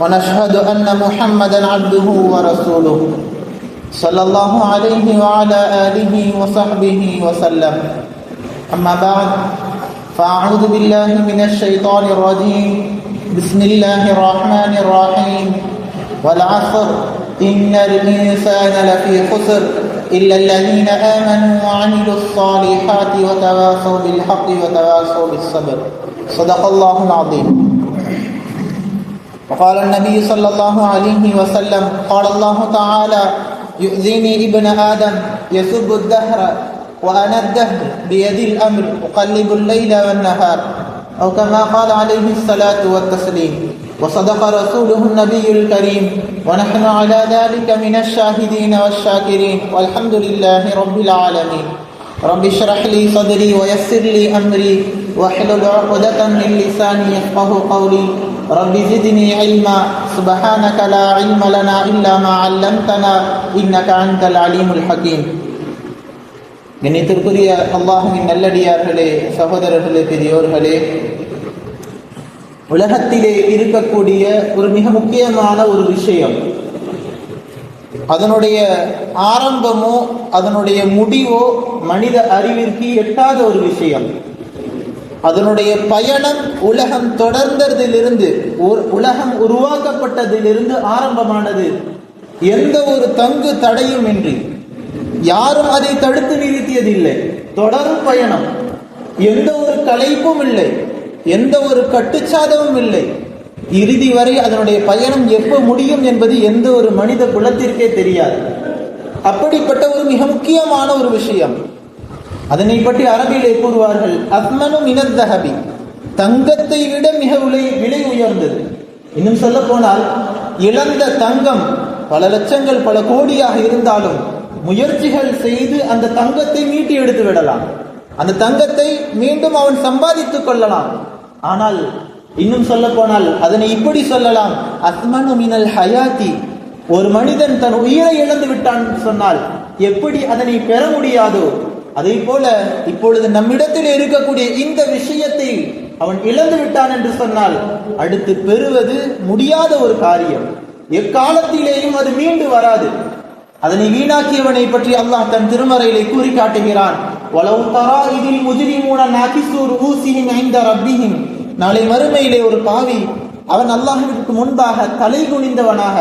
ونشهد أن محمدا عبده ورسوله صلى الله عليه وعلى آله وصحبه وسلم. أما بعد فأعوذ بالله من الشيطان الرجيم. بسم الله الرحمن الرحيم. والعصر إن الإنسان لفي خسر إلا الذين آمنوا وعملوا الصالحات وتواصوا بالحق وتواصوا بالصبر. صدق الله العظيم. وقال النبي صلى الله عليه وسلم قال الله تعالى يؤذيني ابن آدم يسب الدهر وأنا الدهر بيدي الأمر أقلب الليل والنهار. أو كما قال عليه الصلاة والتسليم وصدق رسوله النبي الكريم ونحن على ذلك من الشاهدين والشاكرين والحمد لله رب العالمين. رب اشرح لي صدري ويسر لي أمري واحلل عقدة من لساني يفقه قولي. رب زدني علما سبحانك لا علم لنا إلا ما علمتنا إنك أنت العليم الحكيم கண்ணியத்திற்குரிய அல்லாஹுவின் நல்லடியார்களே சகோதரர்களே பெரியோர்களே உலகத்திலே இருக்கக்கூடிய ஒரு மிக முக்கியமான ஒரு விஷயம் அதனுடைய ஆரம்பமோ அதனுடைய முடிவோ மனித அறிவிற்கு எட்டாத ஒரு விஷயம் அதனுடைய பயணம் உலகம் தொடர்ந்ததிலிருந்து உலகம் உருவாக்கப்பட்டதிலிருந்து ஆரம்பமானது. எந்த ஒரு தங்கு தடையும் இன்றி. யாரும் அதை தடுத்து நிறுத்தியதில்லை. தொடரும் பயணம். எந்த ஒரு கலைப்பும் இல்லை. எந்த ஒரு கட்டுச்சாதமும் இல்லை. இறுதி வரை அதனுடைய பயணம் எப்போ முடியும் என்பது எந்த ஒரு மனித குலத்திற்கே தெரியாது. அப்படிப்பட்ட ஒரு மிக முக்கியமான ஒரு விஷயம். அதனை பற்றி அரபியிலே கூறுவார்கள் அத்மனும் இனத்தகபி தங்கத்தை விட மிக விலை விலை உயர்ந்தது. இன்னும் சொல்ல போனால் இழந்த தங்கம் பல லட்சங்கள் பல கோடியாக இருந்தாலும் முயற்சிகள் செய்து அந்த தங்கத்தை மீட்டி எடுத்து விடலாம். அந்த தங்கத்தை மீண்டும் அவன் சம்பாதித்துக் கொள்ளலாம். ஆனால் இன்னும் சொல்ல போனால் அதனை இப்படி சொல்லலாம் அத்மனு மினல் ஹயாத்தி. ஒரு மனிதன் தன் உயிரை இழந்து விட்டான் சொன்னால் எப்படி அதனை பெற முடியாதோ? அதே போல இப்பொழுது நம்மிடத்தில் இருக்கக்கூடிய இந்த விஷயத்தை அவன் இழந்து விட்டான் என்று சொன்னால் அடுத்து பெறுவது முடியாத ஒரு காரியம். எக்காலத்திலேயும் அது மீண்டு வராது. அதனை வீணாக்கியவனை பற்றி அல்லாஹ் தன் திருமறையிலே கூறி காட்டுகிறான். வலவு தரா இதில் முஜிரிமூன நாகிசூர் ஐந்த ரப்பிஹிம். நாளை மறுமையிலே ஒரு பாவி அவன் அல்லாஹிற்கு முன்பாக தலை குனிந்தவனாக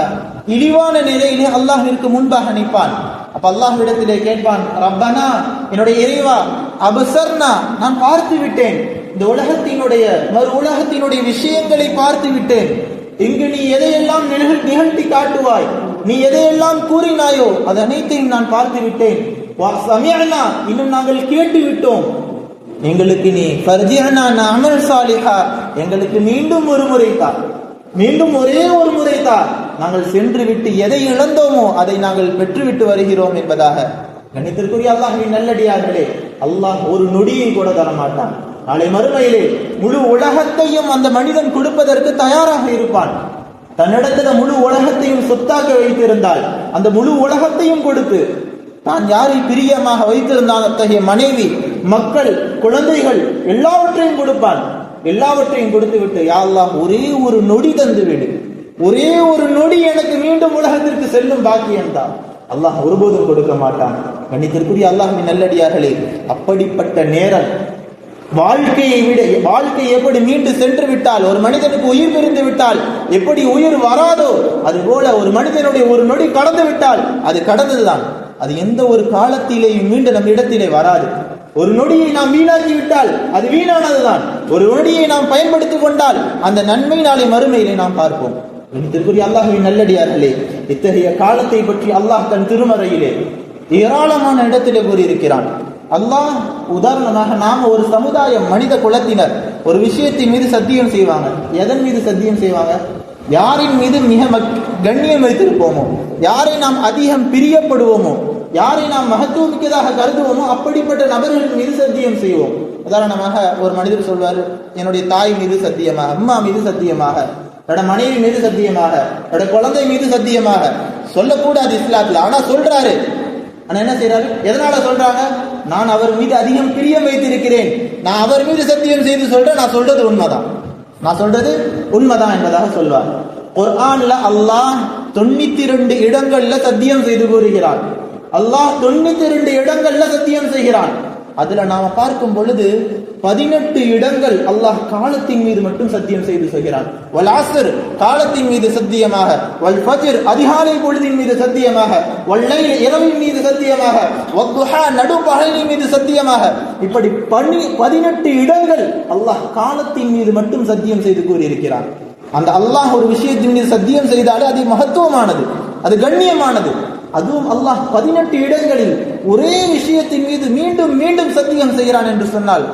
இழிவான நிலையிலே அல்லாஹிற்கு முன்பாக நிற்பான். அப்ப அல்லாஹ்விடத்திலே கேட்பான் ரப்பனா என்னுடைய இறைவா அபசர்னா நான் பார்த்து விட்டேன். இந்த உலகத்தினுடைய மறு உலகத்தினுடைய விஷயங்களை பார்த்து விட்டேன். இங்கு நீ எதையெல்லாம் நிகழ்த்தி காட்டுவாய் நீ எதையெல்லாம் கூறினாயோ அது அனைத்தையும் நான் பார்த்து விட்டேன். இன்னும் நாங்கள் கேட்டு விட்டோம். எங்களுக்கு நீ ஃபர்ஜிஹனா அமல் சாலிஹா எங்களுக்கு மீண்டும் ஒரு முறை தான் மீண்டும் ஒரே ஒரு முறை தான் நாங்கள் சென்று விட்டு எதை இழந்தோமோ அதை நாங்கள் பெற்றுவிட்டு வருகிறோம் என்பதாக. கணித்திற்குரிய அல்லாஹின் நல்லடியார்களே அல்லாஹ் ஒரு நொடியை கூட தரமாட்டான். நாளை மறுமையிலே முழு உலகத்தையும் அந்த மனிதன் கொடுப்பதற்கு தயாராக இருப்பான். தன்னிடத்துல முழு உலகத்தையும் சொத்தாக வைத்திருந்தால் அந்த முழு உலகத்தையும் கொடுத்து தான் யாரை பிரியமாக வைத்திருந்தால் அத்தகைய மனைவி மக்கள் குழந்தைகள் எல்லாவற்றையும் கொடுப்பான். எல்லாவற்றையும் கொடுத்து விட்டு யாழ்லாம் ஒரே ஒரு நொடி தந்து விடு ஒரே ஒரு நொடி எனக்கு மீண்டும் உலகத்திற்கு செல்லும் பாக்கியம் தான் அல்லாஹ் ஒருபோதும் கொடுக்க மாட்டான். கண்ணித்திற்குரிய அல்லாஹின் நல்லடியார்களே அப்படிப்பட்ட நேரம் வாழ்க்கையை விட வாழ்க்கை எப்படி மீண்டு சென்று விட்டால் ஒரு மனிதனுக்கு உயிர் பிரிந்து விட்டால் எப்படி உயிர் வராதோ அது போல ஒரு மனிதனுடைய ஒரு நொடி கடந்து விட்டால் அது கடந்ததுதான். அது எந்த ஒரு காலத்திலேயும் மீண்டும் நம் இடத்திலே வராது. ஒரு நொடியை நாம் வீணாக்கி விட்டால் அது வீணானதுதான். ஒரு நொடியை நாம் பயன்படுத்திக் கொண்டால் அந்த நன்மை நாளை மறுமையிலே நாம் பார்ப்போம். கணித்திற்குரிய அல்லாஹுவின் நல்லடியார்களே இத்தகைய காலத்தை பற்றி அல்லாஹ் தன் திருமறையிலே ஏராளமான இடத்திலே கூறியிருக்கிறான். அல்லாஹ் உதாரணமாக நாம் ஒரு சமுதாயம் மனித குலத்தினர் ஒரு விஷயத்தின் மீது சத்தியம் செய்வாங்க. எதன் மீது சத்தியம் செய்வாங்க? யாரின் மீது மிக மக்- கண்ணியம் வைத்திருப்போமோ? யாரை நாம் அதிகம் பிரியப்படுவோமோ? யாரை நாம் மகத்துவமிக்கதாக கருதுவோமோ? அப்படிப்பட்ட நபர்களின் மீது சத்தியம் செய்வோம். உதாரணமாக ஒரு மனிதர் சொல்வார் என்னுடைய தாய் மீது சத்தியமாக அம்மா மீது சத்தியமாக. என்னோட மனைவி மீது சத்தியமாக என்னோட குழந்தை மீது சத்தியமாக. சொல்லக்கூடாது இஸ்லாத்துல ஆனா சொல்றாரு. ஆனா என்ன செய்யறாரு எதனால சொல்றாங்க? நான் அவர் மீது அதிகம் பிரியம் வைத்திருக்கிறேன். நான் அவர் மீது சத்தியம் செய்து சொல்றேன். நான் சொல்றது உண்மைதான். நான் சொல்றது உண்மைதான் என்பதாக சொல்வார். குர்ஆன்ல அல்லாஹ் தொண்ணூத்தி ரெண்டு இடங்கள்ல சத்தியம் செய்து கூறுகிறான். அல்லாஹ் தொண்ணூத்தி ரெண்டு இடங்கள்ல சத்தியம் செய்கிறான். அதுல நாம பார்க்கும் பொழுது பதினெட்டு இடங்கள் அல்லாஹ் காலத்தின் மீது மட்டும் சத்தியம் செய்து சொல்கிறான். வல் காலத்தின் மீது சத்தியமாக வல் ஃபஜ்ர் அதிகாலை பொழுதின் மீது சத்தியமாக வல்லைல் இரவின் மீது சத்தியமாக வத்துஹா நடுப்பகலின் மீது சத்தியமாக. இப்படி பனி பதினெட்டு இடங்கள் அல்லாஹ் காலத்தின் மீது மட்டும் சத்தியம் செய்து கூறியிருக்கிறான். அந்த அல்லாஹ் ஒரு விஷயத்தின் மீது சத்தியம் செய்தாலே அது மகத்துவமானது அது கண்ணியமானது. அதுவும் அல்லாஹ் பதினெட்டு இடங்களில் ஒரே விஷயத்தின் மீது மீண்டும் மீண்டும் சத்தியம் செய்கிறான் என்று சொன்னால்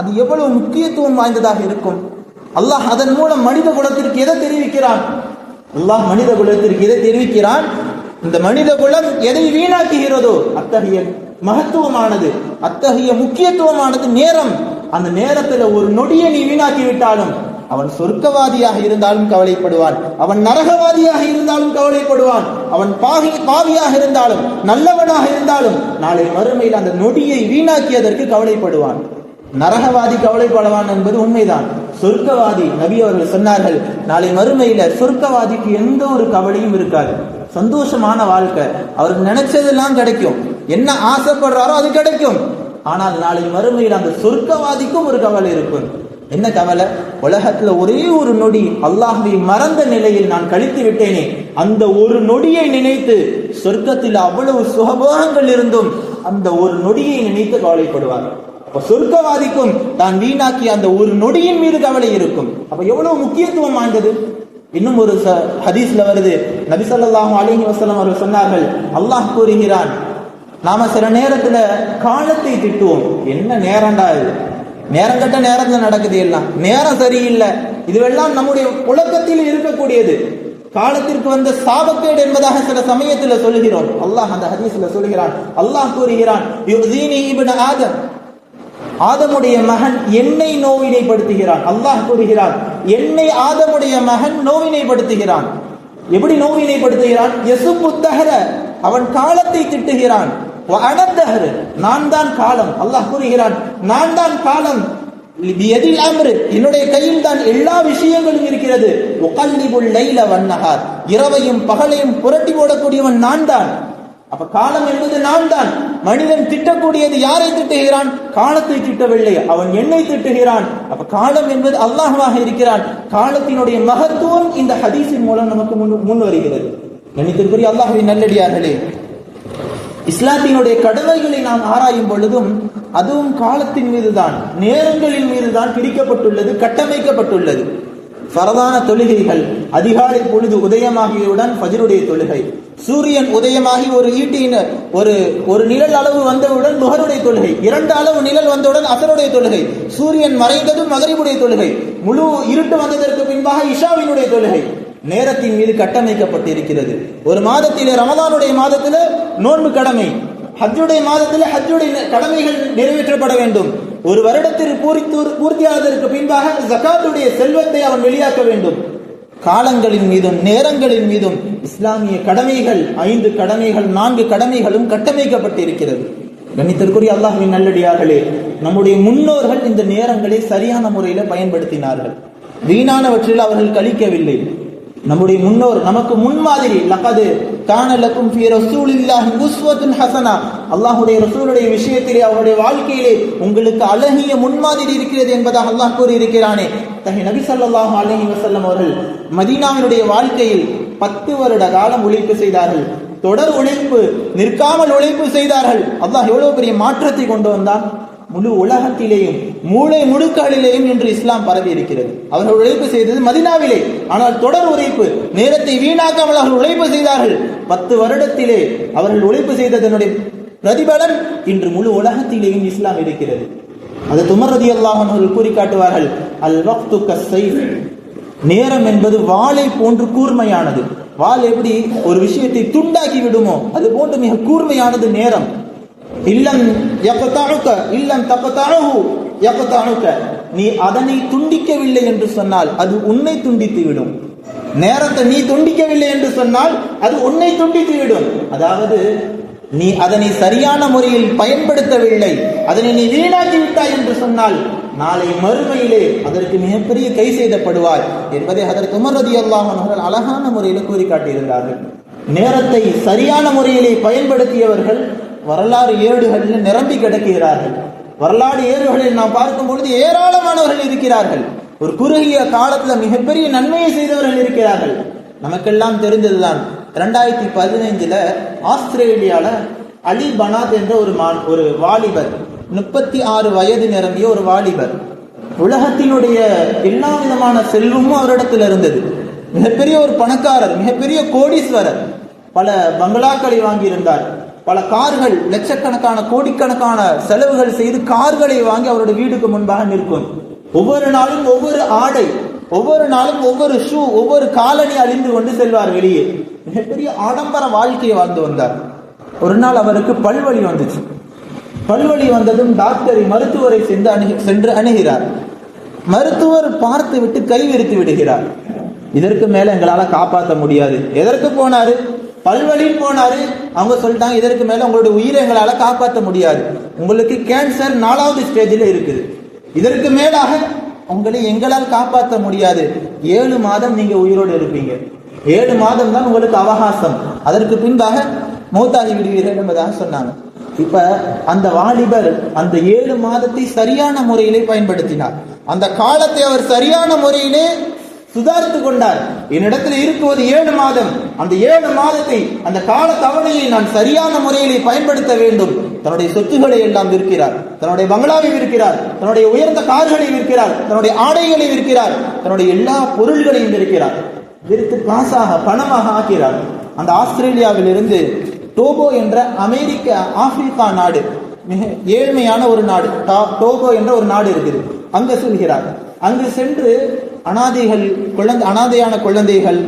அது எவ்வளவு முக்கியத்துவம் வாய்ந்ததாக இருக்கும். அல்லாஹ் அதன் மூலம் மனித குலத்திற்கு எதை தெரிவிக்கிறான்? அல்லாஹ் மனித குலத்திற்கு எதை தெரிவிக்கிறான்? இந்த மனித குலம் எதை வீணாக்குகிறதோ அத்தகைய மகத்துவமானது அத்தகைய முக்கியத்துவமானது நேரம். அந்த நேரத்துல ஒரு நொடியை நீ வீணாக்கி விட்டாலும் அவன் சொர்க்கவாதியாக இருந்தாலும் கவலைப்படுவான். அவன் நரகவாதியாக இருந்தாலும் கவலைப்படுவான். அவன் பாவி பாவியாக இருந்தாலும் நல்லவனாக இருந்தாலும் நாளை மறுமையில் அந்த நொடியை வீணாக்கியதற்கு கவலைப்படுவான். நரகவாதி கவலைப்படவான் என்பது உண்மைதான். சொர்க்கவாதி நபி அவர்கள் சொன்னார்கள் நாளை மறுமையில சொர்க்கவாதிக்கு எந்த ஒரு கவலையும் இருக்காது. சந்தோஷமான வாழ்க்கை. அவருக்கு நினைச்சதெல்லாம் கிடைக்கும். என்ன ஆசைப்படுறாரோ அது கிடைக்கும். ஆனால் நாளை மறுமையில் அந்த சொர்க்கவாதிக்கும் ஒரு கவலை இருக்கும். என்ன கவலை? உலகத்துல ஒரே ஒரு நொடி அல்லாஹ்வை மறந்த நிலையில் நான் கழித்து விட்டேனே. அந்த ஒரு நொடியை நினைத்து சொர்க்கத்தில் அவ்வளவு சுகபோகங்கள் இருந்தும் அந்த ஒரு நொடியை நினைத்து கவலைப்படுவார்கள். சொர்க்கவாதிக்கும் தான் வீணாக்கிய அந்த ஒரு நொடியின் மீது கவலை இருக்கும். அப்ப எவ்வளவு முக்கியத்துவம் ஆண்டது இன்னும் ஒரு ச- ஹதீஸ்ல வருது. நபிசல்லாஹும் அலிஹி வசலம் அவர்கள் சொன்னார்கள் அல்லாஹ் கூறுகிறான் நாம சில நேரத்துல காலத்தை திட்டுவோம். என்ன நேரம்டா இது? நேரம் கட்ட நேரத்துல நடக்குது எல்லாம். நேரம் சரியில்லை. இதுவெல்லாம் நம்முடைய புழக்கத்தில் இருக்கக்கூடியது. காலத்திற்கு வந்த சாபக்கேடு என்பதாக சில சமயத்தில் சொல்லுகிறோம். அல்லாஹ் அந்த ஹதீஸ்ல சொல்லுகிறான் அல்லாஹ் கூறுகிறான் ஆதம் ஆதமுடைய மகன் என்னை நோவினைப்படுத்துகிறான். அல்லாஹ் கூறுகிறான் என்னை ஆதமுடைய மகன் நோவினைப்படுத்துகிறான். எப்படி நோவினைப்படுத்துகிறான்? எசுப்பு புத்தகர அவன் காலத்தை திட்டுகிறான். அனத்தஹரு நான் தான் காலம். அல்லாஹ் கூறுகிறான் நான் தான் காலம். எதில் அம்ரு என்னுடைய கையில் தான் எல்லா விஷயங்களும் இருக்கிறது. உகல்லிபுல் லைல வன்னஹார் இரவையும் பகலையும் புரட்டி போடக்கூடியவன் நான் தான். அப்ப காலம் என்பது நான் தான் மனிதன் திட்டக்கூடியது யாரை திட்டுகிறான்? காலத்தை திட்டவில்லை அவன் என்னை திட்டுகிறான். அப்ப காலம் என்பது அல்லாஹமாக இருக்கிறான். காலத்தினுடைய மகத்துவம் இந்த ஹதீஸின் மூலம் நமக்கு முன் முன் வருகிறது நினைத்திற்குரிய அல்லாஹுவின் நல்லடியார்களே இஸ்லாத்தினுடைய கடமைகளை நாம் ஆராயும் பொழுதும் அதுவும் காலத்தின் மீதுதான் நேரங்களின் மீதுதான் பிரிக்கப்பட்டுள்ளது கட்டமைக்கப்பட்டுள்ளது. ஃபரதான தொழுகைகள் அதிகாலை பொழுது உதயமாகியவுடன் ஃபஜ்ருடைய தொழுகை. சூரியன் உதயமாகி ஒரு ஈட்டின் ஒரு ஒரு நிழல் அளவு வந்தவுடன் நுகருடைய தொழுகை. இரண்டு அளவு நிழல் வந்தவுடன் அசருடைய தொழுகை. சூரியன் மறைந்ததும் மகரிபுடைய தொழுகை. முழு இருட்டு வந்ததற்கு பின்பாக இஷாவினுடைய தொழுகை. நேரத்தின் மீது கட்டமைக்கப்பட்டிருக்கிறது. ஒரு மாதத்திலே ரமதானுடைய மாதத்தில் நோன்பு கடமை. ஹஜ்ஜுடைய மாதத்தில் ஹஜ்ஜுடைய கடமைகள் நிறைவேற்றப்பட வேண்டும். ஒரு வருடத்தில் பூரித்து பூர்த்தியாவதற்கு பின்பாக ஜகாத்துடைய செல்வத்தை அவன் வெளியாக்க வேண்டும். காலங்களின் மீதும் நேரங்களின் மீதும் இஸ்லாமிய கடமைகள் ஐந்து கடமைகள் நான்கு கடமைகளும் கட்டமைக்கப்பட்டிருக்கிறது. கணித்திற்குரிய அல்லாஹ்வின் நல்லடியார்களே நம்முடைய முன்னோர்கள் இந்த நேரங்களை சரியான முறையில் பயன்படுத்தினார்கள். வீணானவற்றில் அவர்கள் கழிக்கவில்லை. நம்முடைய முன்னோர் நமக்கு முன்மாதிரி லகது காணலக்கும் ஃபி ரசூலில்லாஹி உஸ்வத்துன் ஹசனா. அல்லாஹ்வுடைய ரசூலுடைய விஷயத்திலே அவருடைய வாழ்க்கையிலே உங்களுக்கு அழகிய முன்மாதிரி இருக்கிறது என்பதாக அல்லாஹ் கூறியிருக்கிறானே. தகை நபி ஸல்லல்லாஹு அலைஹி வஸல்லம் அவர்கள் மதீனாவினுடைய வாழ்க்கையில் பத்து வருட காலம் உழைப்பு செய்தார்கள். தொடர் உழைப்பு நிற்காமல் உழைப்பு செய்தார்கள். அல்லாஹ் எவ்வளவு பெரிய மாற்றத்தை கொண்டு வந்தான்? முழு உலகத்திலேயும் மூளை முடுக்காலிலேயும் இன்று இஸ்லாம் பரவி இருக்கிறது. அவர்கள் உழைப்பு செய்தது மதினாவிலே. ஆனால் தொடர் உழைப்பு நேரத்தை வீணாக்காமல் அவர்கள் உழைப்பு செய்தார்கள். பத்து வருடத்திலே அவர்கள் உழைப்பு செய்ததனுடைய பிரதிபலன் இன்று முழு உலகத்திலேயும் இஸ்லாம் இருக்கிறது. அது துமரதி அல்லாஹ் அவர்கள் கூறி காட்டுவார்கள் அல் வக்து கஸ்ஸைஃப் நேரம் என்பது வாளை போன்று கூர்மையானது. வாள் எப்படி ஒரு விஷயத்தை துண்டாக்கி விடுமோ அது போன்று மிக கூர்மையானது நேரம். இல்லம் எப்பத்தாழுக்க இல்லம் தப்பத்தாழகு எப்பத்தாழுக்க நீ அதனை துண்டிக்கவில்லை என்று சொன்னால் அது உன்னை துண்டித்து விடும். நேரத்தை நீ துண்டிக்கவில்லை என்று சொன்னால் அது உன்னை துண்டித்து விடும். அதாவது நீ அதனை சரியான முறையில் பயன்படுத்தவில்லை. அதனை நீ வீணாக்கி விட்டாய் என்று சொன்னால் நாளை மறுமையிலே அதற்கு மிகப்பெரிய கை செய்தப்படுவாய். என்பதை அதற்கு உமர் அல்லாமல் அவர்கள் அழகான முறையில் கூறி காட்டியிருந்தார்கள் நேரத்தை சரியான முறையிலே பயன்படுத்தியவர்கள் வரலாறு ஏடுகளில் நிரம்பி கிடக்கிறார்கள். வரலாறு ஏடுகளில் நாம் பார்க்கும் பொழுது ஏராளமானவர்கள் இருக்கிறார்கள். ஒரு குறுகிய காலத்துல மிகப்பெரிய நன்மையை செய்தவர்கள் இருக்கிறார்கள். நமக்கெல்லாம் தெரிந்ததுதான் ரெண்டாயிரத்தி பதினைஞ்சுல ஆஸ்திரேலியால அலி பனாத் என்ற ஒரு மா ஒரு வாலிபர் முப்பத்தி ஆறு வயது நிரம்பிய ஒரு வாலிபர். உலகத்தினுடைய எல்லா விதமான செல்வமும் அவரிடத்தில் இருந்தது. மிகப்பெரிய ஒரு பணக்காரர் மிகப்பெரிய கோடீஸ்வரர். பல பங்களாக்களை வாங்கியிருந்தார். பல கார்கள் லட்சக்கணக்கான கோடிக்கணக்கான செலவுகள் செய்து கார்களை வாங்கி அவருடைய வீடுக்கு முன்பாக நிற்கும். ஒவ்வொரு நாளும் ஒவ்வொரு ஆடை ஒவ்வொரு நாளும் ஒவ்வொரு ஷூ ஒவ்வொரு காலனி அழிந்து கொண்டு செல்வார் வெளியே. மிகப்பெரிய ஆடம்பர வாழ்க்கையை வாழ்ந்து வந்தார். ஒரு நாள் அவருக்கு பல்வழி வந்துச்சு. பல்வழி வந்ததும் டாக்டரை மருத்துவரை சென்று அணுகி சென்று அணுகிறார். மருத்துவர் பார்த்து விட்டு கை விரித்து விடுகிறார். இதற்கு மேல எங்களால காப்பாற்ற முடியாது. எதற்கு போனாரு? பல்வழின்னு போனாரு. அவங்க சொல்லிட்டாங்க இதற்கு மேல உங்களுடைய உயிரை எங்களால காப்பாற்ற முடியாது. உங்களுக்கு கேன்சர் நாலாவது ஸ்டேஜில் இருக்குது. இதற்கு மேலாக உங்களை எங்களால் காப்பாற்ற முடியாது. ஏழு மாதம் நீங்க உயிரோடு இருப்பீங்க. ஏழு மாதம் தான் உங்களுக்கு அவகாசம். அதற்கு பின்பாக மௌத்தாகி விடுவீர்கள் என்பதாக சொன்னாங்க. இப்ப அந்த வாலிபர் அந்த ஏழு மாதத்தை சரியான முறையிலே பயன்படுத்தினார். அந்த காலத்தை அவர் சரியான முறையிலே சுதாரித்து கொண்டார். என்னிடத்தில் இருக்குவது ஏழு மாதம். அந்த ஏழு மாதத்தை அந்த கால தவணையை நான் சரியான முறையிலே பயன்படுத்த வேண்டும். தன்னுடைய சொத்துக்களை எல்லாம் விற்கிறார். தன்னுடைய பங்களாவை விற்கிறார். தன்னுடைய உயர்ந்த கார்களை விற்கிறார். தன்னுடைய ஆடைகளை விற்கிறார். தன்னுடைய எல்லா பொருள்களையும் விற்கிறார். விற்று காசாக பணமாக ஆக்கிறார். அந்த ஆஸ்திரேலியாவிலிருந்து டோபோ என்ற அமெரிக்க ஆப்பிரிக்கா நாடு மிக ஏழ்மையான ஒரு நாடு டா- டோகோ என்ற ஒரு நாடு இருக்குது. அங்க செல்கிறார். அங்கு சென்று அனாதைகள் குழந்தை அனாதையான குழந்தைகள்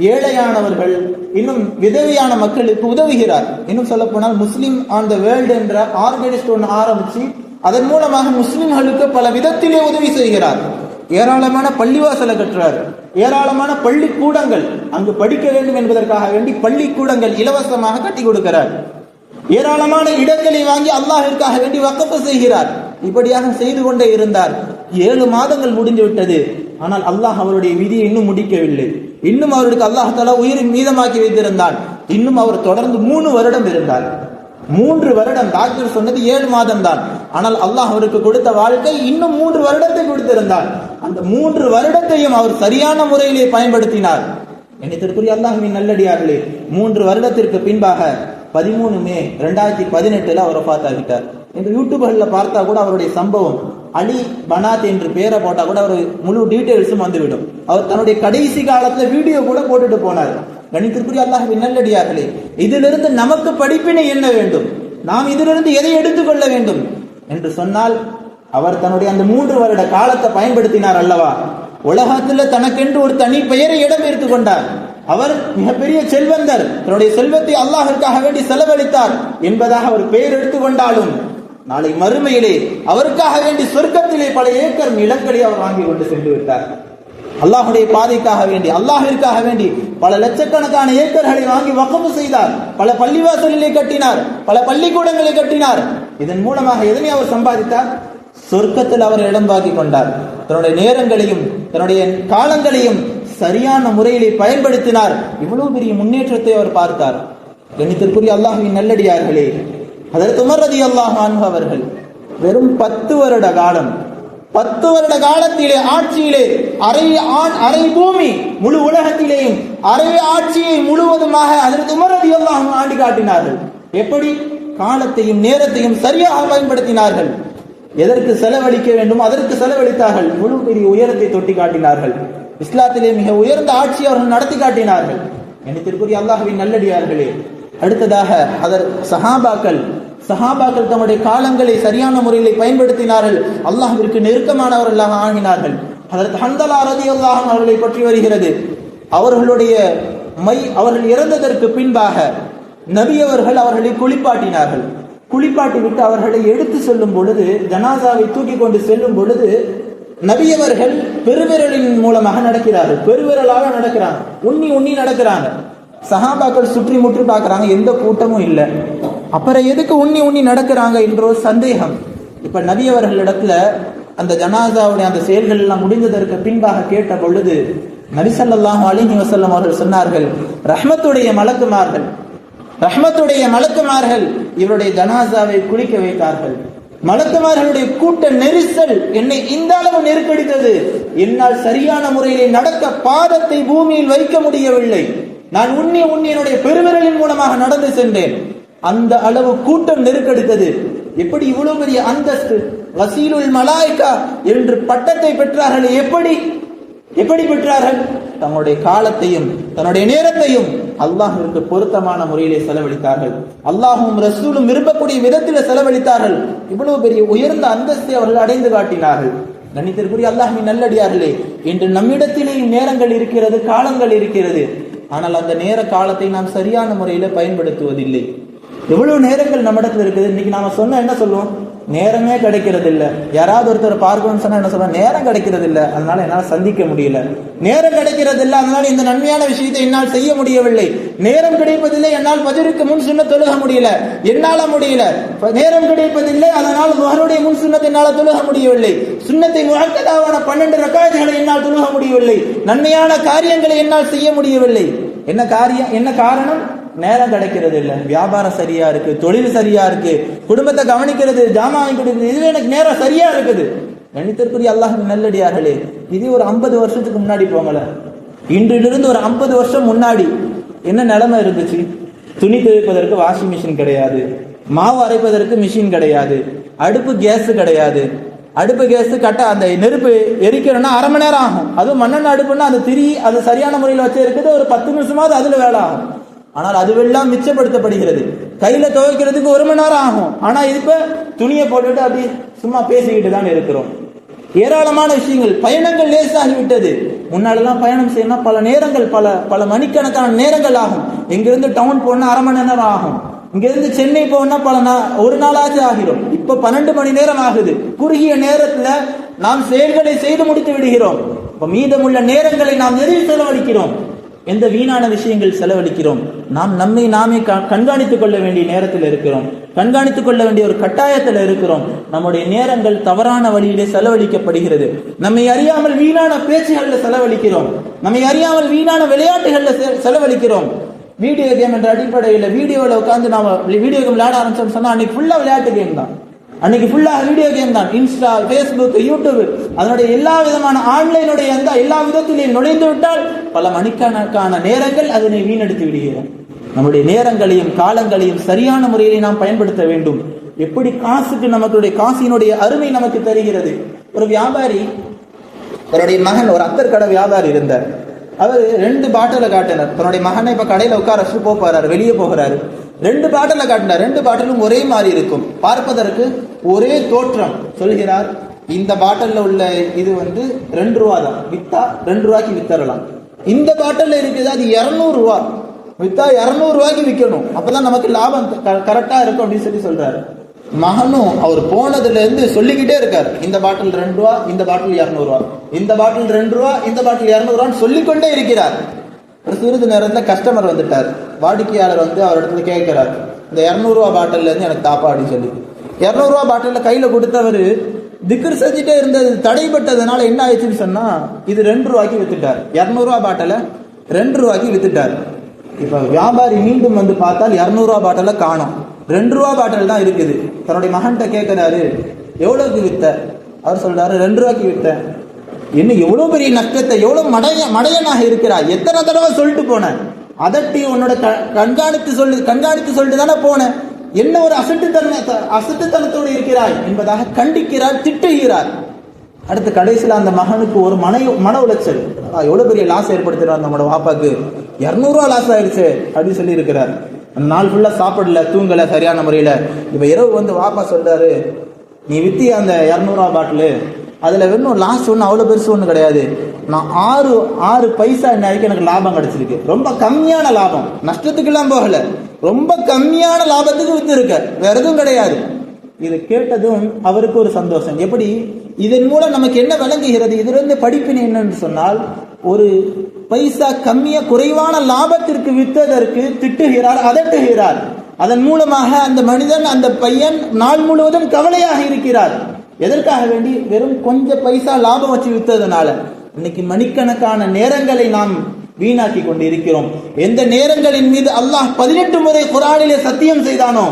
ஏழையானவர்கள் இன்னும் விதவையான மக்களுக்கு உதவுகிறார். இன்னும் சொல்ல போனால் முஸ்லிம் ஆன் த வேர்ல்டு என்ற ஆர்கனைஸ்ட் ஒன்று ஆரம்பிச்சு அதன் மூலமாக முஸ்லிம்களுக்கு பல விதத்திலே உதவி செய்கிறார். ஏராளமான பள்ளிவாசலை கட்டுறார். ஏராளமான பள்ளிக்கூடங்கள் அங்கு படிக்க வேண்டும் என்பதற்காக வேண்டி பள்ளிக்கூடங்கள் இலவசமாக கட்டி கொடுக்கிறார். ஏராளமான இடங்களை வாங்கி அல்லாஹிற்காக வேண்டி வக்கப்பு செய்கிறார். இப்படியாக செய்து கொண்டே இருந்தார். ஏழு மாதங்கள் முடிந்து விட்டது. ஆனால் அல்லாஹ் அவருடைய விதியை இன்னும் முடிக்கவில்லை. இன்னும் அவருக்கு அல்லாஹால உயிரை மீதமாக்கி வைத்திருந்தான். இன்னும் அவர் தொடர்ந்து மூணு வருடம் இருந்தார். மூன்று வருடம் டாக்டர் சொன்னது ஏழு மாதம் தான் ஆனால் அல்லாஹ் அவருக்கு கொடுத்த வாழ்க்கை இன்னும் மூன்று வருடத்தை கொடுத்திருந்தார். அந்த மூன்று வருடத்தையும் அவர் சரியான முறையிலே பயன்படுத்தினார். என்னத்திற்குரிய அல்லாஹுவின் நல்லடியார்களே மூன்று வருடத்திற்கு பின்பாக பதிமூணு மே ரெண்டாயிரத்தி பதினெட்டுல அவர் பார்த்தாகிட்டார் இந்த யூடியூப்களில் பார்த்தா கூட அவருடைய சம்பவம் அலி பனாத் என்று பேரை போட்டா கூட அவர் முழு டீட்டெயில்ஸும் வந்துவிடும். அவர் தன்னுடைய கடைசி காலத்துல வீடியோ கூட போட்டுட்டு போனார். கணித்திற்குரிய அல்லாஹுவின் நல்லடியார்களே இதிலிருந்து நமக்கு படிப்பினை என்ன வேண்டும்? நாம் இதிலிருந்து எதை எடுத்துக்கொள்ள வேண்டும்? என்று சொன்னால் அவர் தன்னுடைய அந்த மூன்று வருட காலத்தை பயன்படுத்தினார் அல்லவா? உலகத்துல தனக்கென்று ஒரு தனி பெயரை இடம் எடுத்துக்கொண்டார் கொண்டார். அவர் மிகப்பெரிய செல்வந்தர். தன்னுடைய செல்வத்தை அல்லாஹிற்காக வேண்டி செலவழித்தார் என்பதாக அவர் பெயர் எடுத்துக்கொண்டாலும் நாளை மறுமையிலே அவருக்காக வேண்டி சொர்க்கத்திலே பல ஏக்கர் நிலங்களை அவர் வாங்கி கொண்டு சென்று விட்டார். அல்லாஹுடைய பாதைக்காக வேண்டி அல்லாஹிற்காக வேண்டி பல லட்சக்கணக்கான ஏக்கர்களை வாங்கி வக்கவு செய்தார். பல பள்ளிவாசல்களை கட்டினார் பல பள்ளிக்கூடங்களை கட்டினார். இதன் மூலமாக எதனை அவர் சம்பாதித்தார்? சொர்க்கத்தில் அவர் இடம் வாங்கி கொண்டார். தன்னுடைய நேரங்களையும் தன்னுடைய காலங்களையும் சரியான முறையிலே பயன்படுத்தினார். இவ்வளவு பெரிய முன்னேற்றத்தை அவர் பார்த்தார். கணித்திற்குரிய அல்லாஹுவின் நல்லடியார்களே அதற்கு உமர்ரதி அல்லாஹ் அவர்கள் வெறும் பத்து வருட காலம் பத்து வருட காலத்திலே ஆட்சியிலே அரை ஆண் அரை பூமி முழு உலகத்திலேயும் அரை ஆட்சியை முழுவதுமாக அதற்கு உமரதி அல்லாஹ் ஆண்டு காட்டினார்கள். எப்படி? காலத்தையும் நேரத்தையும் சரியாக பயன்படுத்தினார்கள். எதற்கு செலவழிக்க வேண்டும்? அதற்கு செலவழித்தார்கள். முழு பெரிய உயரத்தை தொட்டி காட்டினார்கள் இஸ்லாத்திலே மிக உயர்ந்த ஆட்சி அவர்கள் நடத்தி காட்டினார்கள். எண்ணத்திற்குரிய அல்லாஹுவின் நல்லடியார்களே அடுத்ததாக அதர் சஹாபாக்கள் சஹாபாக்கள் தம்முடைய காலங்களை சரியான முறையில் பயன்படுத்தினார்கள். அல்லாஹ்விற்கு நெருக்கமானவர்களாக ஆகினார்கள். அதற்கு ஹந்தலா ரதி அல்லாஹம் அவர்களை பற்றி வருகிறது. அவர்களுடைய மை அவர்கள் இறந்ததற்கு பின்பாக நபியவர்கள் அவர்களை குளிப்பாட்டினார்கள். குளிப்பாட்டி விட்டு அவர்களை எடுத்து செல்லும் பொழுது ஜனாசாவை தூக்கி கொண்டு செல்லும் பொழுது நபியவர்கள் பெருவிரலின் மூலமாக நடக்கிறார்கள். பெருவிரலாக நடக்கிறாங்க. உண்ணி உண்ணி நடக்கிறாங்க. சஹாபாக்கள் சுற்றி முற்றி பார்க்குறாங்க. எந்த கூட்டமும் இல்லை. அப்புறம் எதுக்கு உண்ணி உண்ணி நடக்கிறாங்க என்ற ஒரு சந்தேகம். இப்ப நபி அந்த ஜனாசாவுடைய அந்த செயல்கள் எல்லாம் முடிந்ததற்கு பின்பாக கேட்ட பொழுது நபி அலிஹி வசல்லம் அவர்கள் சொன்னார்கள் ரஹ்மத்துடைய மலக்குமார்கள் ரஹ்மத்துடைய மலக்குமார்கள் இவருடைய ஜனாசாவை குளிக்க வைத்தார்கள். மலக்குமார்களுடைய கூட்ட நெரிசல் என்னை இந்த அளவு நெருக்கடித்தது. என்னால் சரியான முறையிலே நடக்க பாதத்தை பூமியில் வைக்க முடியவில்லை. நான் உண்ணி உண்ணி என்னுடைய பெருவிரலின் மூலமாக நடந்து சென்றேன். அந்த அளவு கூட்டம் நெருக்கடித்தது. எப்படி இவ்வளவு பெரிய அந்தஸ்து? வசீலுல் மலாய்கா என்று பட்டத்தை பெற்றார்கள் எப்படி? எப்படி பெற்றார்கள்? தங்களுடைய காலத்தையும் தன்னுடைய நேரத்தையும் அல்லாஹிற்கு பொருத்தமான முறையிலே செலவழித்தார்கள். அல்லாஹும் ரசூலும் விரும்பக்கூடிய விதத்தில் செலவழித்தார்கள். இவ்வளவு பெரிய உயர்ந்த அந்தஸ்தை அவர்கள் அடைந்து காட்டினார்கள். கணித்திற்குரிய அல்லாஹின் நல்லடியார்களே இன்று நம்மிடத்திலேயும் நேரங்கள் இருக்கிறது காலங்கள் இருக்கிறது. ஆனால் அந்த நேர காலத்தை நாம் சரியான முறையில பயன்படுத்துவதில்லை. எவ்வளவு நேரங்கள் நம்மிடத்தில் இருக்குது? இன்னைக்கு நாம சொன்ன என்ன சொல்லுவோம்? நேரமே கிடைக்கிறது இல்ல யாராவது ஒருத்தர் பார்க்கணும்னு சொன்னா என்ன சொல்ல நேரம் கிடைக்கிறது இல்ல அதனால என்னால சந்திக்க முடியல. நேரம் கிடைக்கிறது இல்ல அதனால இந்த நன்மையான விஷயத்தை என்னால் செய்ய முடியவில்லை. நேரம் கிடைப்பதில்லை. என்னால் பஜருக்கு முன் சுண்ண தொழுக முடியல. என்னால முடியல. நேரம் கிடைப்பதில்லை. அதனால் முகருடைய முன் சுண்ணத்தை என்னால் தொழுக முடியவில்லை. சுண்ணத்தை முழக்கதாவான பன்னெண்டு ரக்காயத்துகளை என்னால் தொழுக முடியவில்லை. நன்மையான காரியங்களை என்னால் செய்ய முடியவில்லை. என்ன காரியம்? என்ன காரணம்? நேரம் கிடைக்கிறது இல்லை. வியாபாரம் சரியா இருக்கு தொழில் சரியா இருக்கு குடும்பத்தை கவனிக்கிறது ஜாமான் வாங்கி கொடுக்குறது இதுவே எனக்கு நேரம் சரியா இருக்குது. கணித்திற்குரிய அல்லாஹ் நல்லடியார்களே இது ஒரு ஐம்பது வருஷத்துக்கு முன்னாடி போங்கல இன்றிலிருந்து ஒரு ஐம்பது வருஷம் முன்னாடி என்ன நிலைமை இருந்துச்சு? துணி துவைப்பதற்கு வாஷிங் மிஷின் கிடையாது மாவு அரைப்பதற்கு மிஷின் கிடையாது அடுப்பு கேஸ் கிடையாது. அடுப்பு கேஸ் கட்ட அந்த நெருப்பு எரிக்கணும்னா அரை மணி நேரம் ஆகும். அதுவும் மண்ணெண்ணெய் அடுப்புன்னா அந்த திரி அது சரியான முறையில் வச்சு இருக்குது ஒரு பத்து நிமிஷமாவது அதுல வேலை ஆகும். ஆனால் அதுவெல்லாம் மிச்சப்படுத்தப்படுகிறது. கையில துவைக்கிறதுக்கு ஒரு மணி நேரம் ஆகும். ஆனா இப்ப துணியை போட்டுட்டு அப்படி சும்மா பேசிக்கிட்டு தான் இருக்கிறோம். ஏராளமான விஷயங்கள். பயணங்கள் லேசாகிவிட்டது. முன்னாலெல்லாம் பயணம் செய்யணும் பல நேரங்கள் பல பல மணிக்கணக்கான நேரங்கள் ஆகும். இங்கிருந்து டவுன் போனா அரை மணி நேரம் ஆகும். இங்கிருந்து சென்னை போனா பல நா ஒரு நாளாச்சு ஆகிறோம் இப்ப பன்னெண்டு மணி நேரம் ஆகுது. குறுகிய நேரத்துல நாம் செயல்களை செய்து முடித்து விடுகிறோம். இப்ப மீதமுள்ள நேரங்களை நாம் எதில் செலவழிக்கிறோம்? எந்த வீணான விஷயங்கள் செலவழிக்கிறோம்? நாம் நம்மை நாமே க- கண்காணித்துக் கொள்ள வேண்டிய நேரத்தில் இருக்கிறோம். கண்காணித்துக் கொள்ள வேண்டிய ஒரு கட்டாயத்தில் இருக்கிறோம். நம்முடைய நேரங்கள் தவறான வழியிலே செலவழிக்கப்படுகிறது. நம்மை அறியாமல் வீணான பேச்சுகளில் செலவழிக்கிறோம். நம்மை அறியாமல் வீணான விளையாட்டுகளில் செ- செலவழிக்கிறோம். வீடியோ கேம் என்ற அடிப்படையில் வீடியோவில் உட்காந்து நாம வீடியோ கேம் விளையாட ஆரம்பிச்சோம்னு சொன்னா அன்னைக்கு ஃபுல்லா விளையாட்டு கேம் தான். அன்னைக்கு ஃபுல்லாக வீடியோ கேம் தான். இன்ஸ்டா ஃபேஸ்புக் யூடியூப் அதனுடைய எல்லா விதமான ஆன்லைனுடைய அந்த எல்லா விதத்திலையும் நுழைந்து விட்டால் பல மணிக்கணக்கான நேரங்கள் அதனை வீணடித்து விடுகிறோம் நம்முடைய நேரங்களையும் காலங்களையும் சரியான முறையிலே நாம் பயன்படுத்த வேண்டும். எப்படி காசுக்கு நமக்குடைய காசினுடைய அருமை நமக்கு தருகிறது? ஒரு வியாபாரி அவருடைய மகன் ஒரு அத்தர் கடை வியாபாரி இருந்தார். அவர் ரெண்டு பாட்டில காட்டினார். தன்னுடைய மகனை இப்ப கடையில உட்கார வச்சு போறாரு வெளியே போகிறாரு. ரெண்டு பாட்டில காட்டினார். ரெண்டு பாட்டிலும் ஒரே மாதிரி இருக்கும். பார்ப்பதற்கு ஒரே தோற்றம். சொல்கிறார் இந்த பாட்டில்ல உள்ள இது வந்து ரெண்டு ரூபா தான். வித்தா ரெண்டு ரூபாய்க்கு வித்தரலாம். இந்த பாட்டில் இருக்குது அது இரநூறு ரூபா. வித்தா இரநூறு ரூபாய்க்கு விற்கணும். அப்பதான் நமக்கு லாபம் கரெக்டா இருக்கும் அப்படின்னு சொல்லி சொல்றாரு. மகனும் அவர் போனதுல இருந்து சொல்லிக்கிட்டே இருக்காரு. இந்த பாட்டில் ரெண்டு ரூபா இந்த பாட்டில் இரநூறுவா ரூபா. இந்த பாட்டில் ரெண்டு ரூபா இந்த பாட்டில் இரநூறுவான்னு ரூபான்னு சொல்லிக்கொண்டே இருக்கிறார். ஒரு சிறிது நேரத்தில் கஸ்டமர் வந்துட்டார். வாடிக்கையாளர் வந்து அவர் இடத்துல கேட்கிறார். இந்த இரநூறுவா பாட்டில்லேருந்து எனக்கு தாப்பா அப்படின்னு சொல்லி. இரநூறுவா பாட்டிலில் கையில் கொடுத்தவர் திக்கர் செஞ்சுட்டே இருந்தது தடைப்பட்டதுனால என்ன ஆயிடுச்சுன்னு சொன்னால் இது ரெண்டு ரூபாய்க்கு வித்துட்டார். இரநூறுவா பாட்டிலை ரெண்டு ரூபாய்க்கு வித்துட்டார். இப்போ வியாபாரி மீண்டும் வந்து பார்த்தால் இரநூறுவா பாட்டிலை காணும். ரெண்டு ரூபா பாட்டில் தான் இருக்குது. தன்னுடைய மகன்கிட்ட கேட்குறாரு எவ்வளோக்கு வித்த? அவர் சொல்கிறாரு ரெண்டு ரூபாய்க்கு விற்றேன் இன்னும் எவ்வளவு பெரிய நஷ்டத்தை எவ்வளவு மடைய மடையனாக இருக்கிறாய்? எத்தனை தடவை சொல்லிட்டு போனேன். அதட்டி உன்னோட க- கண்காணித்து சொல்லி கண்காணித்து சொல்லிட்டு தானே போனேன். என்ன ஒரு அசட்டுத்தன்மை அசட்டுத்தனத்தோடு இருக்கிறாய் என்பதாக கண்டிக்கிறார் திட்டுகிறார். அடுத்து கடைசியில் அந்த மகனுக்கு ஒரு மன மன உளைச்சல். எவ்வளோ பெரிய லாஸ் ஏற்படுத்துறார் நம்மளோட வாப்பாக்கு இரநூறுவா லாஸ் ஆயிடுச்சு அப்படின்னு சொல்லி இருக்கிறார் அந்த நாள் ஃபுல்லாக சாப்பிடல தூங்கலை சரியான முறையில். இப்போ இரவு வந்து வாப்பா சொல்றாரு நீ வித்தி அந்த இரநூறுவா பாட்டிலு அதில் இன்னும் லாஸ்ட் ஒன்று அவ்வளோ பெருசு ஒன்றும் கிடையாது. நான் ஆறு ஆறு பைசா இன்ன வரைக்கும் எனக்கு லாபம் கிடைச்சிருக்கு. ரொம்ப கம்மியான லாபம். நஷ்டத்துக்கெல்லாம் போகல. ரொம்ப கம்மியான லாபத்துக்கு வித்து இருக்க வேற எதுவும் கிடையாது. இது கேட்டதும் அவருக்கு ஒரு சந்தோஷம். எப்படி? இதன் மூலம் நமக்கு என்ன விளங்குகிறது? இதிலிருந்து படிப்பினை என்னன்னு சொன்னால் ஒரு பைசா கம்மிய குறைவான லாபத்திற்கு வித்ததற்கு திட்டுகிறார் அதட்டுகிறார். அதன் மூலமாக அந்த மனிதன் அந்த பையன் நாள் முழுவதும் கவலையாக இருக்கிறார். எதற்காக வேண்டி வெறும் கொஞ்சம் பைசா லாபம் வச்சு விற்றதுனால இன்னைக்கு மணிக்கணக்கான நேரங்களை நாம் வீணாக்கி கொண்டு இருக்கிறோம் எந்த நேரங்களின் மீது அல்லாஹ் பதினெட்டு முறை குரானிலே சத்தியம் செய்தானோ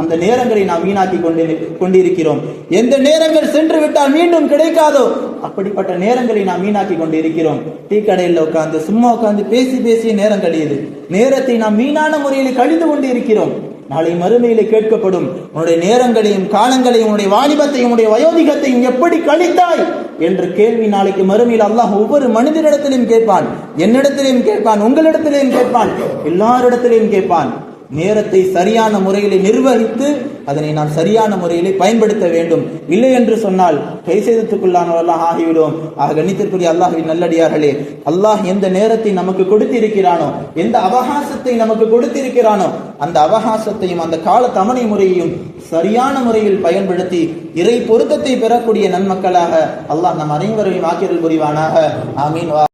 அந்த நேரங்களை நாம் வீணாக்கி கொண்டு கொண்டிருக்கிறோம். எந்த நேரங்கள் சென்று விட்டால் மீண்டும் கிடைக்காதோ அப்படிப்பட்ட நேரங்களை நாம் வீணாக்கி கொண்டு இருக்கிறோம் டீ கடையில் உட்கார்ந்து சும்மா உட்கார்ந்து பேசி பேசி நேரம் கழியுது நேரத்தை நாம் வீணான முறையில் கழிந்து கொண்டு இருக்கிறோம் நாளை மறுமையில கேட்கப்படும். உன்னுடைய நேரங்களையும் காலங்களையும் உன்னுடைய வாலிபத்தையும் உன்னுடைய வயோதிகத்தையும் எப்படி கழித்தாய்? என்ற கேள்வி நாளைக்கு மறுமையில் அல்லாஹ் ஒவ்வொரு மனிதனிடத்திலையும் கேட்பான். என்னிடத்திலையும் கேட்பான் உங்களிடத்திலையும் கேட்பான் எல்லாரிடத்திலையும் கேட்பான். நேரத்தை சரியான முறையிலே நிர்வகித்து அதனை நாம் சரியான முறையிலே பயன்படுத்த வேண்டும். இல்லை என்று சொன்னால் கை செய்தத்துக்குள்ளானவர்களாக ஆகிவிடும் ஆக கணித்திற்குரிய அல்லாஹின் நல்லடியார்களே அல்லாஹ் எந்த நேரத்தை நமக்கு கொடுத்திருக்கிறானோ எந்த அவகாசத்தை நமக்கு கொடுத்திருக்கிறானோ அந்த அவகாசத்தையும் அந்த கால தமணை முறையையும் சரியான முறையில் பயன்படுத்தி இறை பொருத்தத்தை பெறக்கூடிய நன்மக்களாக அல்லாஹ் நம் அனைவரையும் ஆக்கியல் புரிவானாக. ஆமீன்.